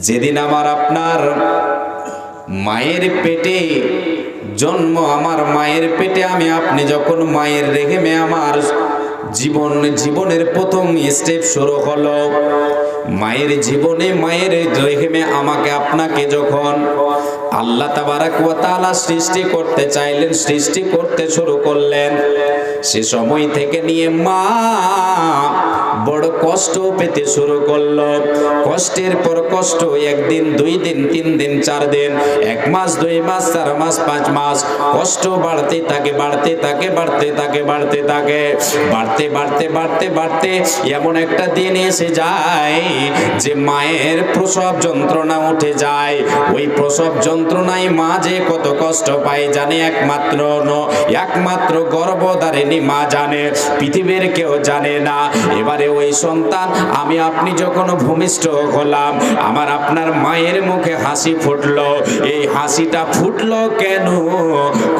যেদিন আমার আপনার মায়ের পেটে জন্ম, আমার মায়ের পেটে আমি, আপনি যখন মায়ের রেহেমে আমার জীবন, জীবনের প্রথম স্টেপ শুরু হলো, মায়ের জীবনে, মায়ের রেহেমে আমাকে আপনাকে যখন আল্লাহ তাবারাক ওয়া সৃষ্টি করতে চাইলেন, সৃষ্টি করতে শুরু করলেন, সে সময় থেকে নিয়ে মা বড় কষ্ট পেতে শুরু করল। কষ্টের পর কষ্ট, একদিন, দুই দিন, তিন দিন, চার দিন, এক মাস, দুই মাস, চার মাস, পাঁচ মাস। কষ্ট বাড়তে থাকে বাড়তে থাকে বাড়তে থাকে বাড়তে থাকে। বাড়তে বাড়তে বাড়তে বাড়তে এমন একটা দিন এসে যায় যে মায়ের প্রসব যন্ত্রণা উঠে যায়। ওই প্রসব যন্ত্রণায় মা যে কত কষ্ট পায় জানে একমাত্র একমাত্র গর্ভধারিণী মা জানে, পৃথিবীর কেউ জানে না। এবারে ওই সন্তান, আমি আপনি যখন ভূমিষ্ঠ হলাম, আমার আপনার মায়ের মুখে হাসি ফুটলো। এই হাসিটা ফুটলো কেন?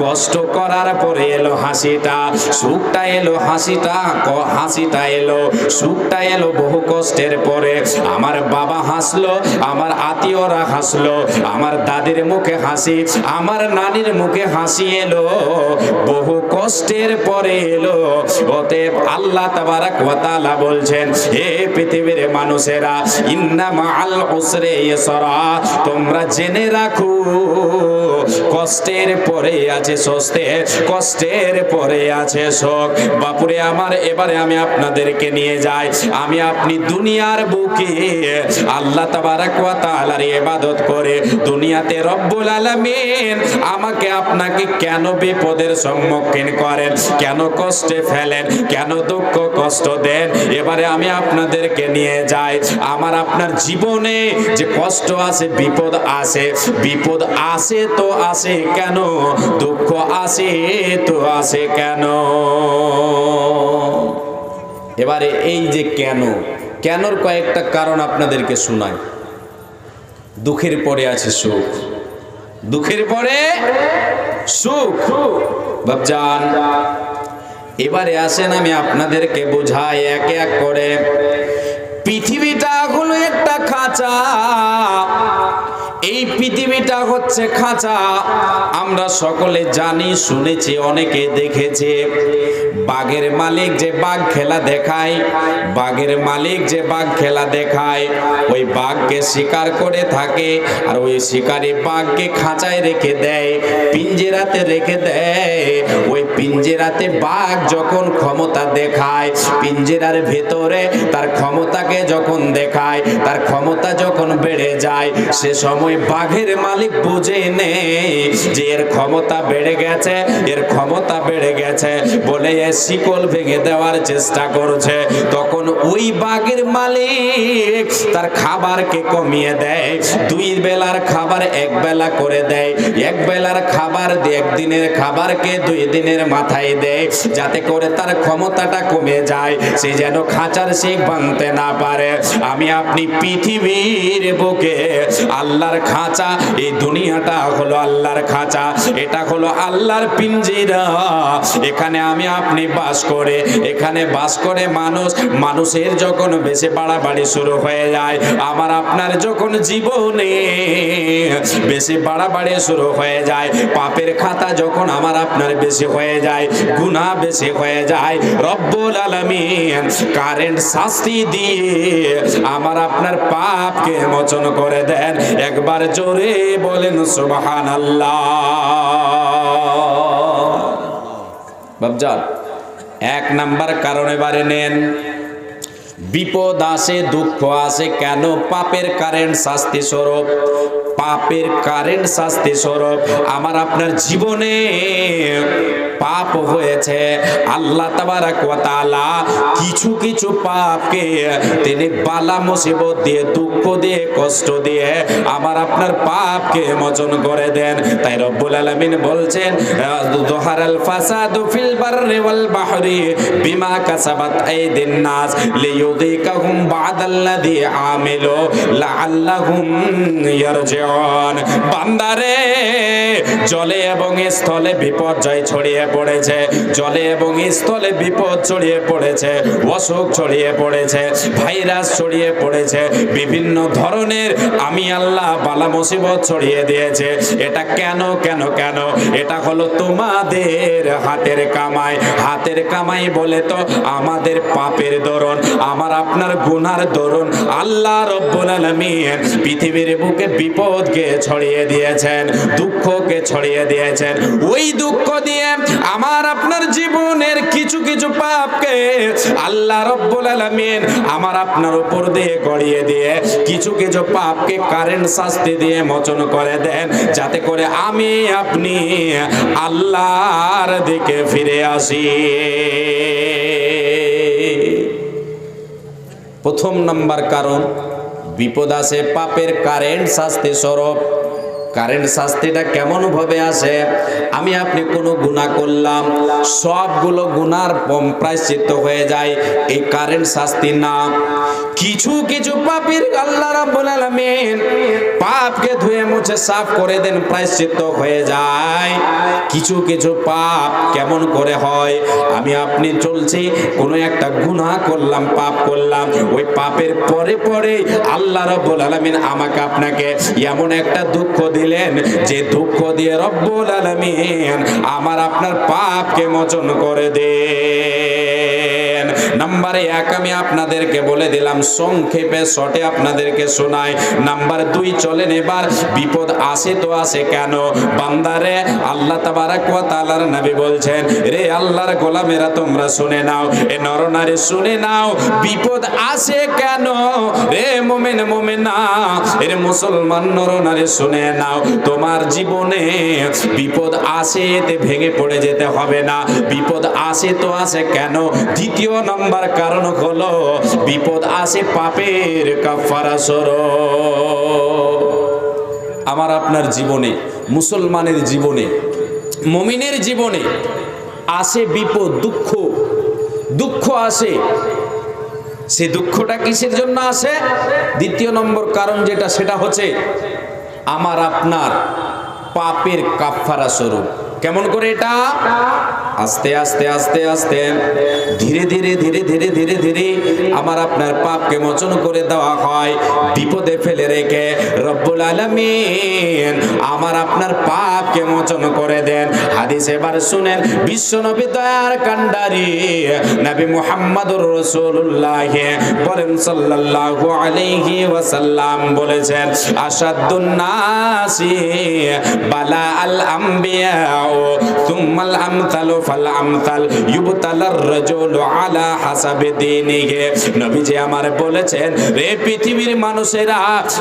কষ্ট করার পরে এলো হাসিটা, সুখটা এলো হাসিটা হাসিটা এলো, সুখটা এলো বহু কষ্টের পরে। আমার বাবা হাসলো, আমার আত্মীয়রা হাসলো, আমার দাদির মুখে হাসি, আমার নানির মুখে হাসি এলো, বহু কষ্টের পরে এলো। অতএব আল্লাহ তাবারাক ওয়া তাআলা বলছেন, হে পৃথিবীর মানুষেরা, ইন্না মাআল উসরে ইসরা, তোমরা জেনে রাখো, কষ্টের পরে আছে স্বস্তে, কষ্টের পরে আছে সুখ বাপুরে আমার, এবারে আমি আপনাদেরকে নিয়ে যাই। আমি আপনি দুনিয়ার বুকে আল্লাহ তাবারাক ওয়া তাআলার ইবাদত করে দুনিয়াতে রব্বুল আলামিন আমাকে আপনাকে কেন বিপদের সম্মুখীন করেন? কেন কষ্টে ফেলেন? কেন দুঃখ কষ্ট দেন? এবারে আমি আপনাদেরকে নিয়ে যাই। আমার আপনার জীবনে যে কষ্ট আছে, বিপদ আছে, বিপদ আসে তো আসে কেন? দুঃখ আসে তো আসে কেন? এবারে এই যে কেন, কেনর কয়েকটা কারণ আপনাদেরকে শোনায় দুঃখের পরে আছে সুখ। দুঃখের পরে সুখ। বাবজান এবারে আসেন আমি আপনাদেরকে বোঝাই এক এক করে। পৃথিবীটা হলো একটা খাঁচা। এই পৃথিবীটা হচ্ছে খাঁচা। আমরা সকলে জানি, শুনেছি, অনেকে দেখেছে। বাঘের মালিক যে বাঘ খেলা দেখায়, বাঘের মালিক যে বাঘ খেলা দেখায়, ওই বাঘকে শিকার করে থাকে আর ওই শিকারি বাঘকে খাঁচায় রেখে দেয় পিঞ্জেরাতে রেখে দেয়। ওই পিঞ্জেরাতে বাঘ যখন ক্ষমতা দেখায়, পিঞ্জেরার ভেতরে তার ক্ষমতাকে যখন দেখায়, তার ক্ষমতা যখন বেড়ে যায়, সে সময় বাঘের মালিক বুঝে নেই যে এর ক্ষমতা বেড়ে গেছে, এর ক্ষমতা বেড়ে গেছে বলে এ শিকল ভেঙে দেওয়ার চেষ্টা করছে। তখন ওই বাঘের মালিক তার খাবারকে কমিয়ে দেয়, দুই বেলার খাবার এক বেলা করে দেয়, এক বেলার খাবার একদিনের খাবারকে দুই দিনের মাথায় দেয় যাতে করে তার ক্ষমতাটা কমে যায়, সে যেন খাঁচার শিখ ভাঙতে না পারে। আমি আপনি পৃথিবীর বুকে আল্লাহর খাঁচা। এই দুনিয়াটা হলো আল্লাহর খাঁচা। এটা হলো আল্লাহর পিঞ্জিরা। এখানে আমি আপনি বাস করে, এখানে বাস করে মানুষ, মানুষের যখন বেশি বাড়াবাড়ি শুরু হয়ে যায়, আমার আপনার যখন জীবনে বেশি বাড়াবাড়ি শুরু হয়ে যায়, পাপের খাতা যখন আমার আপনার বেশি হয়ে যায়, গুনাহ বেশি হয়ে যায়, রব্বুল আলামিন কারেন্ট শাস্তি দিয়ে আমার আপনার পাপকে মোচন করে দেন। একবার জোরে বলেন, সুবহানাল্লাহ। বাবজান এক নাম্বার কারণ এবারে নেন, বিপদ আসে, দুঃখ আসে, কেন পাপের কারেন্ট শাস্তি স্বরূপ পাপের কারেন্ট শাস্তি স্বরূপ আমার আপনার জীবনে পাপ হয়েছে। আল্লাহ তাআলা কিছু কিছু পাপকে তিনি বালা মুসিবত দিয়ে, দুঃখ দিয়ে, কষ্ট দিয়ে আমার আপনার পাপকে মোচন করে দেন। তাই রব্বুল আলামিন বলছেন যহারাল ফাসাদু ফিল বাররি ওয়াল বাহরি বিমা কাসাবাত আইদিন নাস লিয়ুযিকাহুম বা'দাল্লাযী আমিলু লাআল্লাহুম রাজিউন বান্দারে, জলে এবং স্থলে বিপর্যয় ছড়িয়ে পড়েছে, জলে এবং স্থলে বিপদ ছড়িয়ে পড়েছে, অসুখ ছড়িয়ে পড়েছে, ভাইরাস ছড়িয়ে পড়েছে, বিভিন্ন ধরনের আমি আল্লাহ বালা মুসিবত ছড়িয়ে দিয়েছে। এটা কেন কেন কেন? এটা হলো তোমাদের হাতের কামাই। হাতের কামাই বলে তো আমাদের পাপের দরুন, আমার আপনার গুনার দরুন। আল্লাহ রব্বুল আলামিন পৃথিবীর বুকে বিপদকে ছড়িয়ে দিয়েছেন, দুঃখকে ছড়িয়ে দিয়েছেন। ওই দুঃখ দিয়ে আমার আপনার জীবনের কিছু কিছু পাপকে আল্লাহ রব্বুল আলামিন আমার আপনার উপর দিয়ে গড়িয়ে দিয়ে কিছু কিছু পাপকে কারেন্ট শাস্তি দিয়ে মোচন করে দেন, যাতে করে আমি আপনি আল্লাহর দিকে ফিরে আসি। প্রথম নাম্বার কারণ বিপদ আসে পাপের কারেন্ট শাস্তি স্বরূপ। কারেন্ট শাস্তিটা কেমন ভাবে আসে? আমি আপনি কোনো গুণা করলাম, সবগুলো গুণার প্রায়শ্চিত্ত হয়ে যায়, এই কারেন্ট শাস্তি না। কিছু কিছু পাপের আল্লাহ রাব্বুল আলামিন পাপকে ধুয়ে মুছে সাফ করে দেন, প্রায়শ্চিত্ত হয়ে যায়। কিছু কিছু পাপ কেমন করে হয়? আমি আপনি চলছি, কোনো একটা গুনাহ করলাম, পাপ করলাম, ওই পাপের পরে পরে আল্লাহ রব্বুল আলামিন আমাকে আপনাকে এমন একটা দুঃখ দিলেন যে দুঃখ দিয়ে রব্বুল আলামিন আমার আপনার পাপকে মোচন করে দেন। নাম্বার এক আমি আপনাদেরকে বলে দিলাম, সংক্ষেপে শটে আপনাদেরকে শোনাই। নাম্বার দুই, চলেন এবার, বিপদ আসে তো আসে কেন? বান্দারে, আল্লাহ তাবারাক ওয়া নবী বলছেন, রে আল্লাহর গোলামেরা, তোমরা শুনে নাও, এ নরনারী শুনে নাও, বিপদ আসে কেন? রে মোমেন, মোমেনা, এর মুসলমান নরনারী শুনে নাও, তোমার জীবনে বিপদ আসে এতে ভেঙে পড়ে যেতে হবে না, বিপদ আসে তো আসে কেন? দ্বিতীয় নাম্বার কারণ হলো, বিপদ আসে পাপের কাফারা স্বরূপ আমার আপনার জীবনে, মুসলমানের জীবনে, মমিনের জীবনে আসে বিপদ, দুঃখ। দুঃখ আসে। সে দুঃখটা কিসের জন্য আসে? দ্বিতীয় নম্বর কারণ যেটা, সেটা হচ্ছে আমার আপনার পাপের কাফারা স্বরূপ। কেমন করে এটা? আস্তে আস্তে আস্তে আস্তে। ধীরে ধীরে ধীরে ধীরে ধীরে ধীরে আমার আপনার পাপকে মোচন করে দেওয়া হয়। বিপদে ফেলে রেখে রব্বুল আলামিন আমার আপনার পাপকে মোচন করে দেন। হাদিস এবার শুনেন বিশ্ব নবী দয়ার কান্ডারি নবী মুহাম্মদুর রাসূলুল্লাহ বলেন সাল্লাল্লাহু আলাইহি ওয়াসাল্লাম বলেছেন আসাদুন নাসি বালা আল আম্বিয়া সুম্মাল আমসালু ফাল আমসাল ইউবতালার রাজুলু আলা হাসাবে দীনিহি। নবীজি আমার বলেছেন, রে পৃথিবীর মানুষেরা,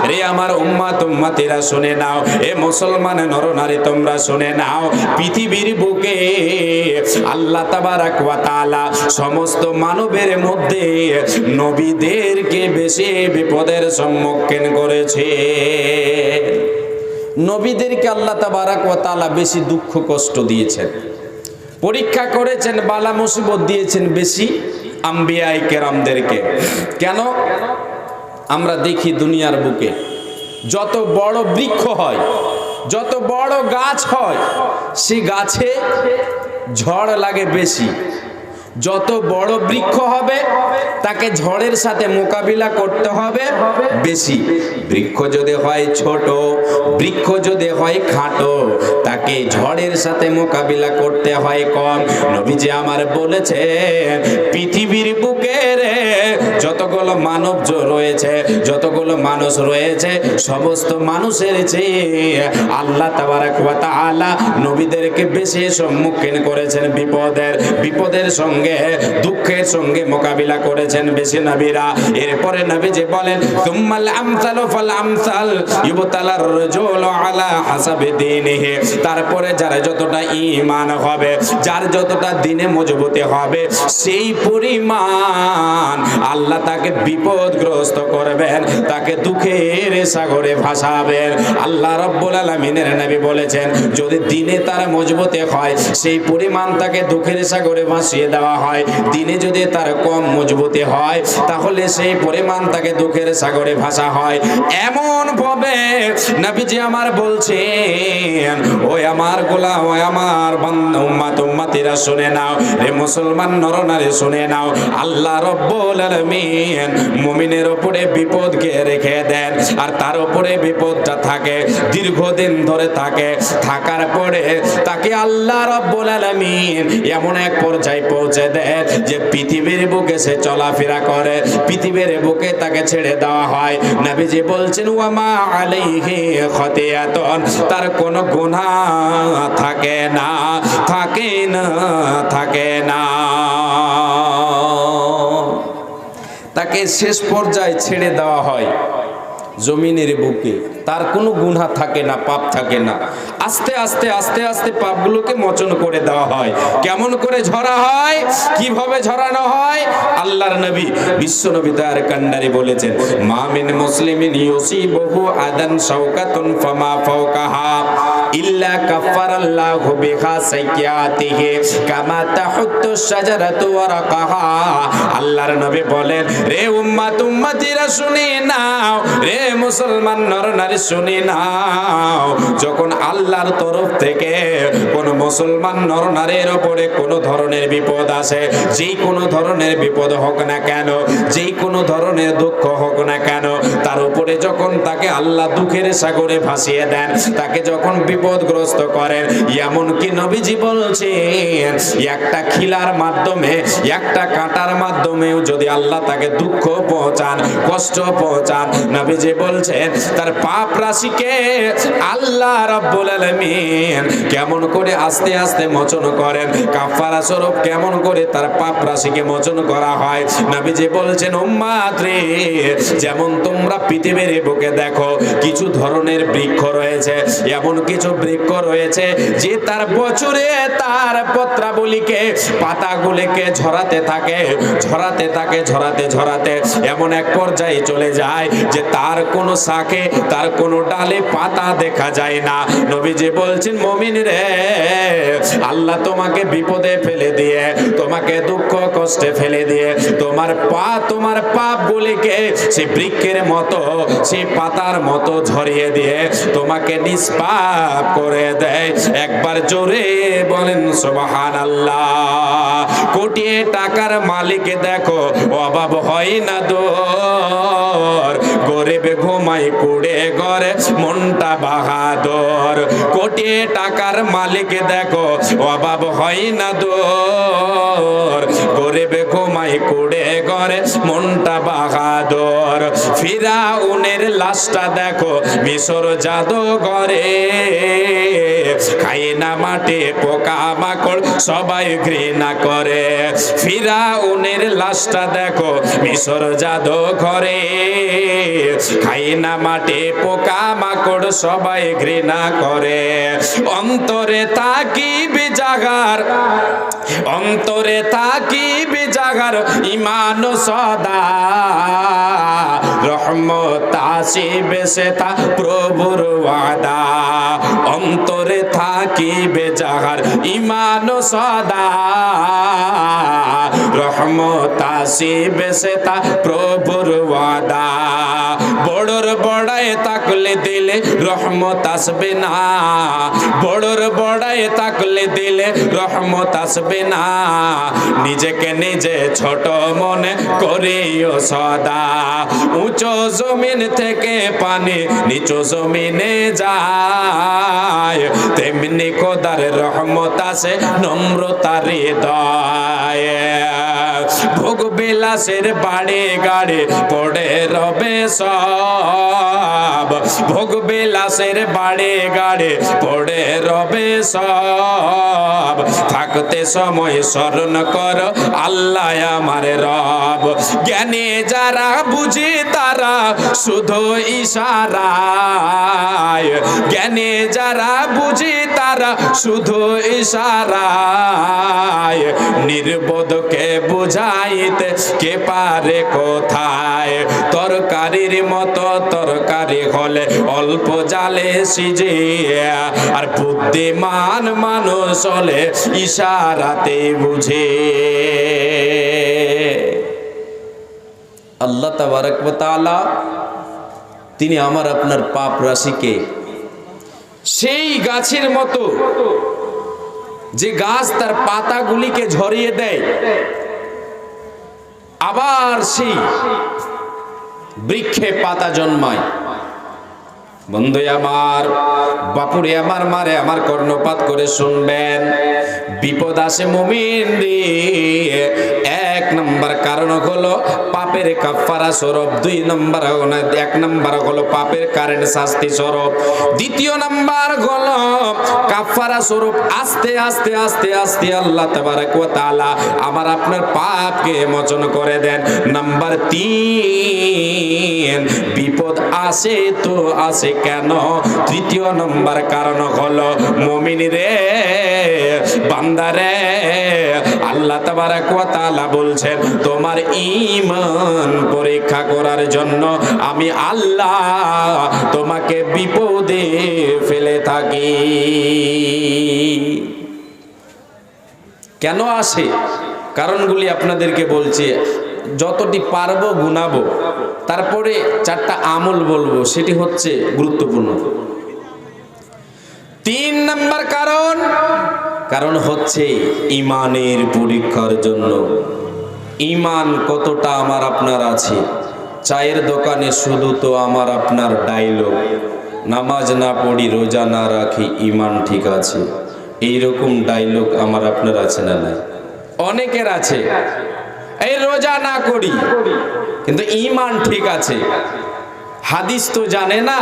রে আমার উম্মাত উম্মাতিরা শুনে নাও। এ মুসলমান নরনারী, তোমরা শুনে নাও। পৃথিবীর বুকে আল্লাহ তাবারাক ওয়া তাআলা সমস্ত মানবের মধ্যে নবীদেরকে বেশি বিপদের সম্মুখীন করেছে। নবীদেরকে আল্লাহ তাবারাক ও তালা বেশি দুঃখ কষ্ট দিয়েছেন। পরীক্ষা করেছেন, বালা মুসিবত দিয়েছেন বেশি আম্বিয়াই কেরামদেরকে। কেন? আমরা দেখি দুনিয়ার বুকে যত বড় বৃক্ষ হয়, যত বড় গাছ হয়, সে গাছে ঝড় লাগে বেশি। যত বড় বৃক্ষ হবে, তাকে ঝড়ের সাথে মোকাবিলা করতে হবে বেশি। বৃক্ষ যদি হয় ছোট, বৃক্ষ যদি হয় খাটো, তাকে ঝড়ের সাথে মোকাবিলা করতে হয় কম। নবীজি আমার বলেছেন, পৃথিবীর মানব রয়েছে, যতগুলো মানুষ রয়েছে, সমস্ত মানুষের চেয়ে আল্লাহ তাবারাক নবীদেরকে বেশি সম্মুখীন করেছেন বিপদের বিপদের সঙ্গে, দুঃখের সঙ্গে মোকাবিলা করেছেন বেশি নবীরা। এরপরে নবী যে বলেন তারপরে যারা যতটা ঈমান হবে, যার যতটা দিনে মজবুতি হবে, সেই পরিমাণ আল্লাহ তাকে বিপদগ্রস্ত করবেন, তাকে দুঃখের সাগরে ভাসাবেন। আল্লাহ রব্বুল আলামিনের নবী বলেছেন, যদি দিনে তার মজবুতে হয়, সেই পরিমাণ তাকে দুঃখের সাগরে ভাসিয়ে দেওয়া হয়। দিনে যদি তার কম মজবুতে হয়, তাহলে সেই পরিমাণ তাকে দুঃখের সাগরে ভাসা হয়। এমন ভাবে নবীজি আমার বলছেন, ওই আমার গোলা ওই আমার উম্মাত, উম্মাতিরা শুনে নাও। রে মুসলমান নরনারী শুনে নাও। আল্লাহ রব্বুল আলামিন মুমিনের উপরে বিপদকে রেখে দেন? আর তার উপরে বিপদটা থাকে, দীর্ঘদিন ধরে থাকে। থাকার পরে তাকে আল্লাহ রব্বুল আলামিন এমন এক পর্যায়ে পৌঁছে দেন যে পৃথিবীর বুকে সে চলাফেরা করে। পৃথিবীর বুকে তাকে ছেড়ে দেওয়া হয়। নবীজি বলছেন, ওয়ামা আলাইহি খতিয়াতুন। তার কোনো গুনাহ থাকে না থাকে না থাকে না। তাকে শেষ পর্যায়ে ছেড়ে দেওয়া হয়। জমিনের বুকে। তার কোনো গুণা থাকে না, পাপ থাকে না। আস্তে আস্তে আস্তে আস্তে পাপগুলোকে মোচন করে দেওয়া হয়। কেমন করে ঝরা হয়? কীভাবে ঝরানো হয়? আল্লাহর নবী, বিশ্ব নবী তার কান্ডারি বলেছেন মামিন মুসলিমিন ইউসিবহু আদান শাওকাতুন ফামা ফাওকাহা। ইল্লা কাফারাল্লাহু বিহা কামা তাহুত্তু আল্লাহর নবী বলেন, রে উম্মাত, উম্মতিরা নাও, রে মুসলমান নর নারী নাও, যখন আল্লাহর তরফ থেকে কোন মুসলমান নর নারীর উপরে কোন ধরনের বিপদ আসে, যেই কোনো ধরনের বিপদ হোক না কেন, যেই কোনো ধরনের দুঃখ হোক না কেন, তার উপরে যখন তাকে আল্লাহ দুঃখের সাগরে ভাসিয়ে দেন, তাকে যখন বিপদগ্রস্ত করেন। এমন কি নবীজি বলছেন, একটা খিলার মাধ্যমে, একটা কাটার মাধ্যমেও যদি আল্লাহ তাকে দুঃখ পৌঁছান, কষ্ট পৌঁছান, নবীজি বলছেন, তার পাপ রাশিকে আল্লাহ রাব্বুল আলামিন কেমন করে আস্তে আস্তে মোচন করেন কাফারা স্বরূপ কেমন করে তার পাপ রাশিকে মোচন করা হয়? নবীজি বলছেন, উম্মাত রে, যেমন তোমরা পৃথিবীর বুকে দেখো, কিছু ধরনের বৃক্ষ রয়েছে, এমন কিছু বৃক্ষ রয়েছে, যে তার বছরে তার পত্রাবলীকে, পাতাগুলিকে ঝরাতে থাকে, ঝরাতে ঝরাতে এমন এক পর্যায়ে চলে যায় যে তার কোনো শাখে তার কোনো ডালে পাতা দেখা যায় না। নবীজি বলছেন, মমিন রে, আল্লাহ তোমাকে বিপদে ফেলে দিয়ে, তোমাকে দুঃখ কষ্টে ফেলে দিয়ে, তোমার পা, তোমার পাপ গুলিকে সে বৃক্ষের মতো, সে পাতার মতো ঝরিয়ে দিয়ে, তোমাকে নিষ্পাপ করে দেয়। একবার জোরে বলেন সুবহান আল্লাহ কোটি টাকার মালিক দেখো, অভাব হয় না দোর। গরিব ঘুমাই কুড়ে ঘরে, মনটা বাহাদুর। কোটি টাকার মালিক দেখো, অভাব হয় না দোর। গরিব ঘুমাই কুড়ে ঘরে, মনটা বাহাদুর। লাশটা দেখো, মিশর জাদু ঘরে খাই না মাঠে পোকা মাকড় সবাই ঘৃণা করে। ফিরাউনের লাশটা দেখো, মিশর জাদু ঘরে খাই না মাঠে পোকা মাকড় সবাই ঘৃণা করে। অন্তরে তাকিবে জাগার, অন্তরে তাকিবে জাগার ইমান সদা। রহমত আসিবে তা প্রভুর ওয়াদা। অন্তরে থাকিবে যাহার ইমান সদা। রহমত আসিবে সে তা প্রভুর ওয়াদা। দিলে রহমত আসবে না। বড়র বড়ায় তাকলে দিলে রহমত আসবে না। নিজেকে নিজে ছোট মনে করিও সদা। উঁচু জমিন থেকে পানি নিচু জমিনে যায়। তেমনি খোদার রহমত আসে নম্রতার হৃদয়। ভোগ বিলাসের বাড়ি গাড়ি পড়ে রবে সব। ভোগ বিলাসের বাড়ি গাড়ি পড়ে রবে সব। থাকতে সময় স্মরণ কর আল্লাহ আমার রব। জ্ঞানে যারা বুঝি তারা শুধু ইশারায়। জ্ঞানে যারা বুঝি তারা শুধু ইশারায়। নির্বোধকে বুঝাইতে, কে পারে কোথায়? তরকারির মতো তরকারি হলে অল্প জালে সিজে আর বুদ্ধিমান মানুষ হলে ইশারাতে বুঝে। আল্লাহ তাবারক ওয়া তাআলা তিনি আমার আপনার পাপ রাশিকে সেই গাছের মতো যে গাছ তার পাতাগুলিকে ঝরিয়ে দেয় আবার সেই বৃক্ষে পাতা জন্মায়। বন্ধু, আমার বাপুরে, আমার মারে, আমার কর্ণপাত করে শুনবেন। বিপদ আসে মমিন রে এক নম্বর কারণ হলো পাপের কাফারা স্বরূপ, দুই নম্বর এক নম্বর হলো পাপের কারেন্ট শাস্তি স্বরূপ। দ্বিতীয় নাম্বার হলো কাফারা স্বরূপ, আস্তে আস্তে আস্তে আস্তে আল্লাহ তাআলা আমার আপনার পাপকে মোচন করে দেন। নাম্বার তিন, বিপদ আসে তো আসে কেন? তৃতীয় নম্বর কারণ হলো মমিন রে বান্দারে আল্লাহ তাআলা বলছেন, তোমার ইমান পরীক্ষা করার জন্য আমি আল্লাহ তোমাকে বিপদে ফেলে থাকি। কেন আসে? কারণগুলি আপনাদেরকে বলছি। যতটি পারব গুনাবো, তারপরে চারটা আমল বলব, সেটি হচ্ছে গুরুত্বপূর্ণ। তিন নাম্বার কারণ কারণ হচ্ছে ইমানের পরীক্ষার জন্য। ইমান কতটা আমার আপনার আছে? চায়ের দোকানে শুধু তো আমার আপনার ডাইলগ নামাজ না পড়ি, রোজা না রাখি, ইমান ঠিক আছে। এই রকম ডাইলগ আমার আপনার আছে না নাই? অনেকের আছে। এই রোজা না করি, কিন্তু ইমান ঠিক আছে। হাদিস তো জানে না।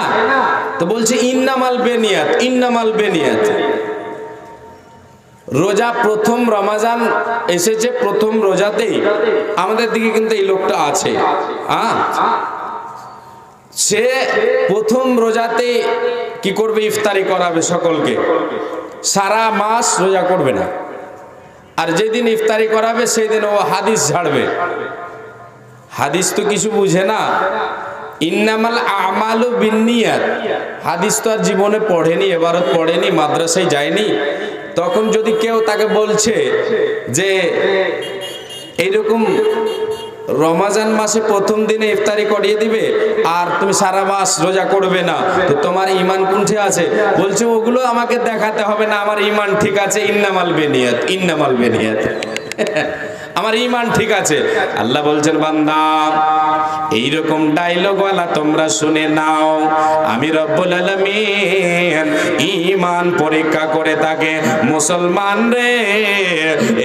তো বলছে, ইন্নামাল বেনিয়াত ইন্নামাল বেনিয়াত। রোজা প্রথম রমাজান এসেছে প্রথম রোজাতেই। আমাদের দিকে কিন্তু এই লোকটা আছে। হ্যাঁ সে প্রথম রোজাতে কি করবে? ইফতারি করাবে সকলকে। সারা মাস রোজা করবে না। আর যেদিন ইফতারি করাবে সেই দিন ও হাদিস ঝাড়বে। হাদিস তো কিছু বুঝে না। ইন্নামাল আমালু বিন্নিয়াত। হাদিস তো আর জীবনে পড়েনি, এবারও পড়েনি, মাদ্রাসায় যায়নি। তখন যদি কেউ তাকে বলছে যে এইরকম রমাজান মাসে প্রথম দিনে ইফতারি করিয়ে দিবে, আর তুমি সারা মাস রোজা করবে না, তো তোমার ইমান কুণ্ঠে আছে? বলছে, ওগুলো আমাকে দেখাতে হবে না, আমার ইমান ঠিক আছে, ইন্নামাল বেনিয়াত ইন্নামাল বেনিয়াত। আমার ইমান ঠিক আছে। আল্লাহ বলছেন, বান্দা, এইরকম ডায়লগওয়ালা তোমরা শুনে নাও। আমি রব্বুল আলামিন ইমান পরীক্ষা করে থাকে। মুসলমান রে,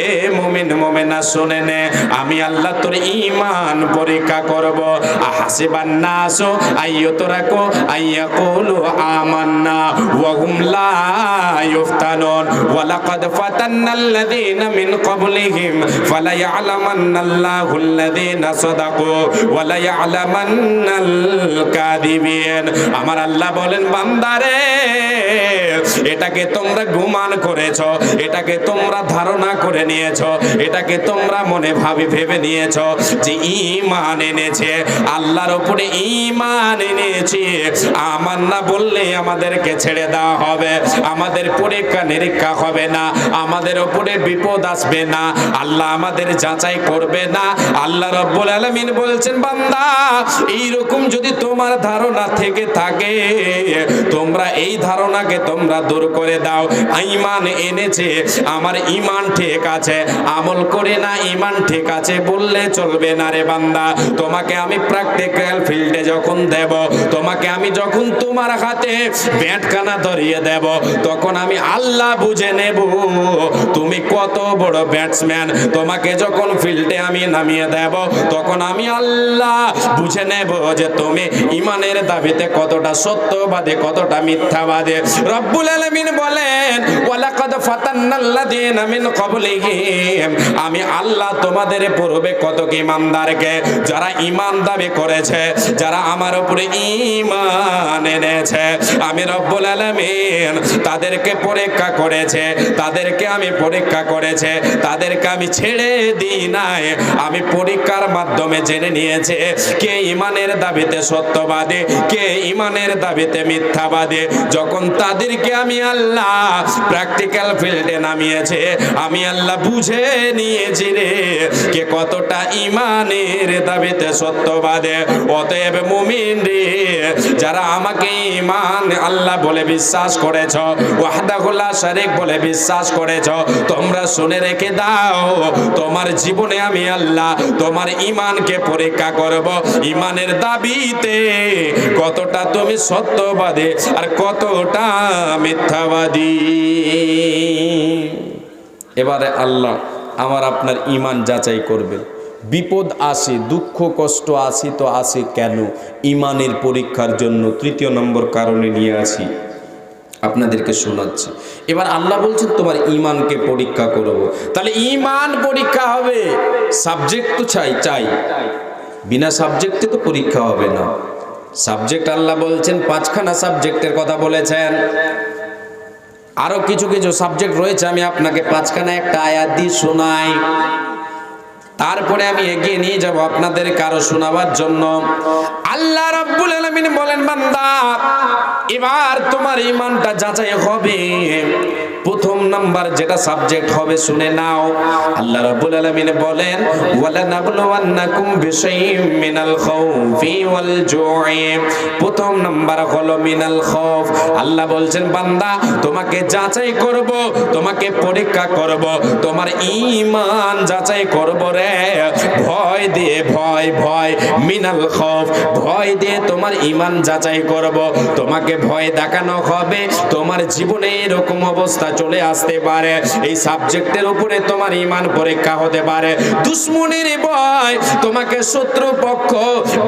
এ মুমিন মুমিনা শুনে নে। আমি আল্লাহ তোর ইমান পরীক্ষা করব। আহাসিবান নাসু আইয়ুতরাকু আইয়াকুলু আমান্না ওয়া হুম লা ইফতানুন। ওয়া লাকাদ ফাতান্নাল্লাযীনা মিন ক্বাবলিহিম ফালা ইয়ালামান্নাল্লাহু আল্লাযীনা সাদাকু আমার আল্লাহ বলেন, বান্দারে, এটাকে তোমরা গুমান করেছ, এটাকে তোমরা ধারণা করে নিয়েছ, এটাকে তোমরা মনে ভাবি ভেবে নিয়েছ যে ইমান এনেছে, আল্লাহর উপরে ইমান এনেছে। আমার না বললে আমাদেরকে ছেড়ে দেওয়া হবে, আমাদের পরীক্ষা নিরীক্ষা হবে না, আমাদের উপরে বিপদ আসবে না। আল্লাহ আমাদের যাচাই করবে না। আল্লাহ রব্বুল আলামিন বলছেন, বান্দা, এইরকম যদি তোমার ধারণা থেকে থাকে, তোমরা এই ধারণাকে তোমরা দূর করে দাও। ইমান এনেছে, আমার ইমান ঠিক আছে, আমল করে না, ইমান ঠিক আছে বললে চলবে না রে বান্দা। তোমাকে আমি প্র্যাকটিক্যাল ফিল্ডে যখন দেব, তোমাকে আমি যখন তোমার হাতে ব্যাটখানা ধরিয়ে দেব, তখন আমি আল্লাহ বুঝে নেব, তুমি কত বড় ব্যাটসম্যান তোমাকে যখন ফিল্ডে আমি নামিয়ে দেব, তখন আমি আল্লাহ বুঝে নেব যে তুমি ইমানের দাবিতে কতটা সত্যবাদী, কতটা মিথ্যাবাদী। রব্বুল আলামিন বলেন, ওয়ালাকাদ ফাতান্নাল্লাযীনা মিন ক্বাবলিহিম। আমি আল্লাহ তোমাদের পূর্বে কত ইমানদারকে, যারা ইমান দাবি করেছে, যারা আমার উপরে ঈমান এনেছে, আমি রব্বুল আলামিন তাদেরকে পরীক্ষা করেছে, তাদেরকে আমি পরীক্ষা করেছে, তাদেরকে আমি ছেড়ে দিই নাই। আমি পরীক্ষার মাধ্যমে জেনে নিয়েছে, কে ইমানের দাবিতে সত্যবাদী, কে ইমানের দাবিতে যখন তাদেরকে আমি আল্লাহ প্র্যাকটিক্যাল ফিল্ডে নামিয়েছে, আমি আল্লাহ বুঝে নিয়েছি রে কে কতটা ইমানের দাবিতে সত্যবাদে। অতএব মুমিন রে, যারা আমাকে ইমান আল্লাহ বলে বিশ্বাস করেছ বলে বিশ্বাস করেছ, তোমরা শুনে রেখে দাও তোমার জীবনে আমি আল্লাহ তোমার ইমানকে পরীক্ষা করব। ইমানের দাবিতে কতটা তুমি সত্যবাদী আর কতটা মিথ্যাবাদী? এবারে আল্লাহ আমার আপনার ইমান যাচাই করবে। বিপদ আসে, দুঃখ, কষ্ট আসি, তো আসে কেন? ইমানের পরীক্ষার জন্য তৃতীয় নম্বর কারণে নিয়ে আসি। আপনাদেরকে শোনাচ্ছি। এবার আল্লাহ বলছেন, তোমার ইমানকে পরীক্ষা করব তাহলে ইমান পরীক্ষা হবে, সাবজেক্ট তো চাই চাই। বিনা সাবজেক্টে তো পরীক্ষা হবে না। সাবজেক্ট আল্লাহ বলছেন, পাঁচখানা সাবজেক্টের কথা বলেছেন। আরও কিছু কিছু সাবজেক্ট রয়েছে, আমি আপনাকে পাঁচখানা একটা আয়াত দিয়ে শোনাই। তারপরে আমি এগিয়ে নিয়ে যাব আপনাদের কারও শোনাবার জন্য। আল্লাহ রাব্বুল আলামিন বলেন, বান্দা, এবার তোমার ইমানটা যাচাই হবে। প্রথম নাম্বার যেটা সাবজেক্ট হবে, শুনে নাও। আল্লাহ রাব্বুল আলামিন বলেন ওয়ালা নাবলুওয়ান্নাকুম বিশাইইম মিনাল খাউফি ওয়াল জুই। প্রথম নাম্বার হলো মিনাল খাউফ। আল্লাহ বলছেন, বান্দা, তোমাকে যাচাই করব, তোমাকে পরীক্ষা করব, তোমার ঈমান যাচাই করব রে। ভয় দিয়ে ভয় ভয়, মিনাল খৌফ ভয় দিয়ে তোমার ঈমান যাচাই করব। তোমাকে ভয় দেখানো হবে, তোমার জীবনে এরকম অবস্থা চলে আসতে পারে। এই সাবজেক্টের উপরে তোমার ইমান পরীক্ষা হতে পারে। দুশ্মনের ভয় তোমাকে শত্রু পক্ষ,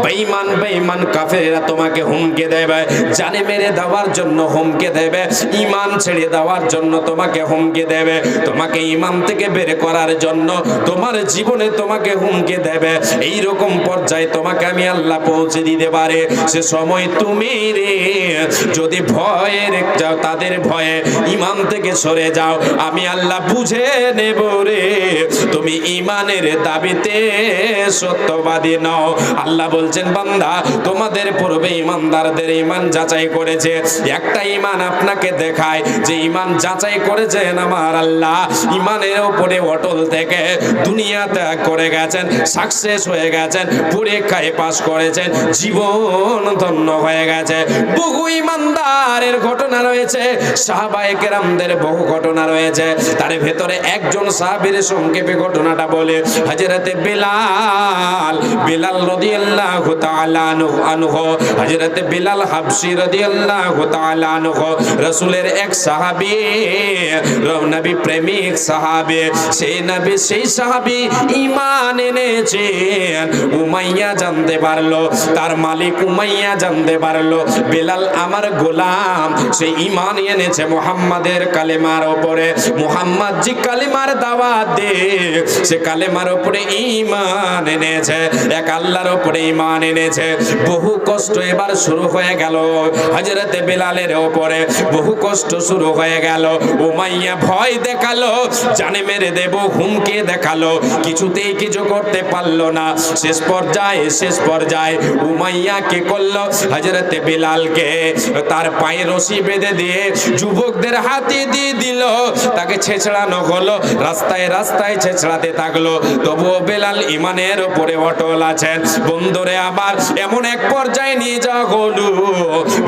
বেঈমান বেঈমান তোমাকে হুমকে দেবে। জানে মেরে দেওয়ার জন্য হুমকে দেবে। ঈমান ছেড়ে দেওয়ার জন্য তোমাকে হুমকে দেবে। তোমাকে ঈমান থেকে বের করার জন্য তোমার জীবনে তোমাকে হুমকে দেবে। এই রকম পর্যায়ে তোমাকে আমি আল্লাহ পৌঁছে দিতে পারে। সে সময় তুমি রে, যদি ভয়ের যাও তাদের ভয়ে ইমান থেকে সরে যাও। আমি আল্লাহ বুঝে নেব রে। তুমি ইমানের দাবিতে সত্যবাদী নও। আল্লাহ বলছেন, বান্দা, তোমাদের পূর্বে ইমানদারদের ইমান যাচাই করেছে। একটা ইমান আপনাকে দেখায়, যে ইমান যাচাই করেছেন আমার আল্লাহ। ইমানের উপরে অটল থেকে দুনিয়া ত্যাগ করে গেছেন সাকসেস হয়ে গেছেন, পরীক্ষায় পাস করেছেন, জীবন ধন্য হয়ে গেছে। বহু ইমানদারের ঘটনা রয়েছে। সাহাবায়ে কেরামদের বহু ঘটনা রয়েছে। তার ভেতরে একজন সাহাবীর সংক্ষেপে ঘটনাটা বলে, হযরতে বিলাল বিলাল রাদিয়াল্লাহু তাআলা আনহু হযরতে বিলাল হাবশী রাদিয়াল্লাহু তাআলা আনহু, রাসূলের এক সাহাবী নবী প্রেমিক সাহাবী, সেই নবী, সেই সাহাবী ঈমান এনেছেন। উমাইয়া জানতে পারল, তার মালিক উমাইয়া জানতে পারল, বেলাল আমার গোলাম, সে ঈমান এনেছে মুহাম্মাদের কালেমার উপরে, মুহাম্মদ জি কালেমার দাওয়াত দে সে কালেমার উপরে ঈমান এনেছে, এক আল্লাহর উপরে ঈমান এনেছে। বহু কষ্ট এবার শুরু হয়ে গেল। হযরতে বেলালের উপরে বহু কষ্ট শুরু হয়ে গেল। উমাইয়া ভয় দেখাল, জানে মেরে দেব, হুমকে দেখাল, কিছুতেই কিছু করতে পারল না। শেষ পর্যায়ে শেষ পর্যায়ে উমাইয়া কে করল? হজরতে বিলালকে তার পায়ে রশি বেঁধে দিয়ে যুবকদের হাতে দিয়ে দিল, তাকে ছেঁচড়ানো হলো, রাস্তায় রাস্তায় ছেঁচড়াতে থাকল। তবুও বেলাল ইমানের উপরে অটল আছেন। বন্ধুরে আবার এমন এক পর্যায়ে নিয়ে যাওয়া হলো।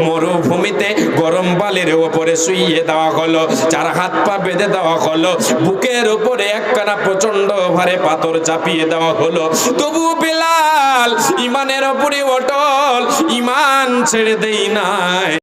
মরুভূমিতে গরম বালির উপরে শুইয়ে দেওয়া হলো। চার হাত পা বেঁধে দেওয়া হলো। বুকের উপরে একখানা প্রচণ্ড ভারে পাথর চাপিয়ে দেওয়া হলো। তবু বেলাল ইমানের উপরে অটল, ইমান ছেড়ে দেই নাই।